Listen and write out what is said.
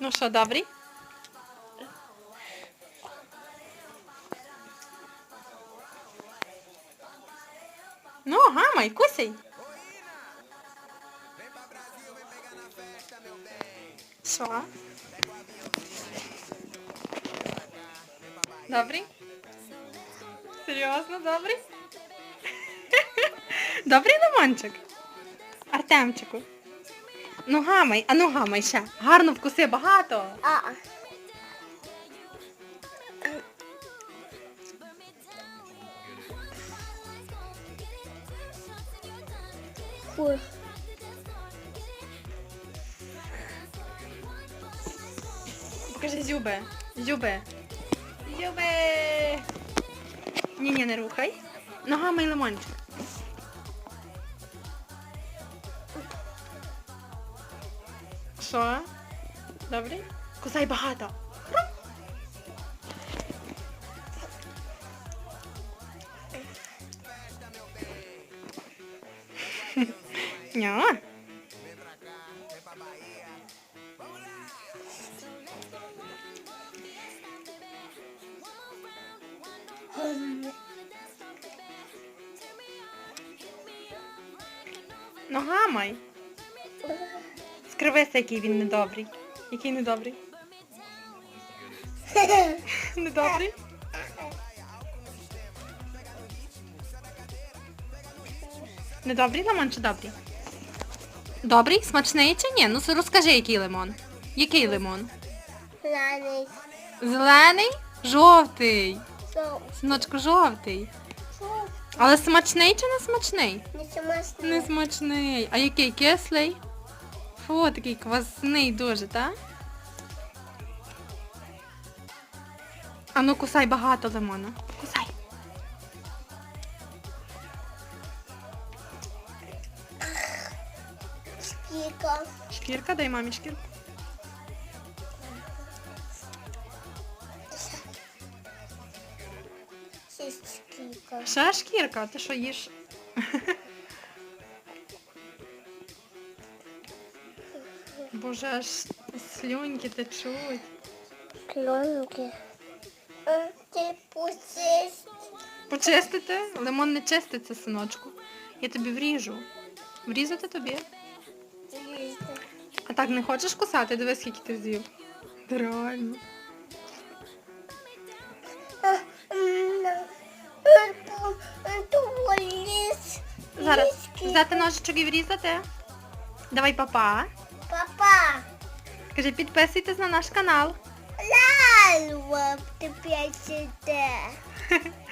Ну що, добрий? Ну, гамай, кусай. Що? Добрий? Серйозно, добрий? Добрий лимончик? Артемчику. Гамай, а гамай ще. Гарно вкуси багато. А. Фу. Покажи зюби. Зюби. Зюби. Ні, ні, не рухай. Ногами і лимончик. Що? Добре? Кусай багато. Ня. Ногамай. Скривися, який він недобрий. Який недобрий? Недобрий? Недобрий лимон чи добрий? Добрий? Смачний чи ні? Ну розкажи, який лимон. Який лимон? Ланий. Зелений? Жовтий. Синочку, жовтий. Але смачний чи не смачний? Не смачно. Не смачний. А який кислий? Фу, такий квасний дуже, так? А ну кусай багато лимону. Кусай. Скільки? Шкірка, дай мамі шкірку. Ще скільки? Ще шкірка, ти що їш? Боже, аж слюньки течуть. Клонки. Е, Ти пустиш. Почистити? Лимон не чиститься, синочку. Я тобі вріжу. Врізати тобі? А так не хочеш кусати? Дивись, скільки ти з'їв. Реально. Зараз взяти ножичок і врізати. Давай. Папа, Кажи, підписуйтесь на наш канал. Лайк ти п'ять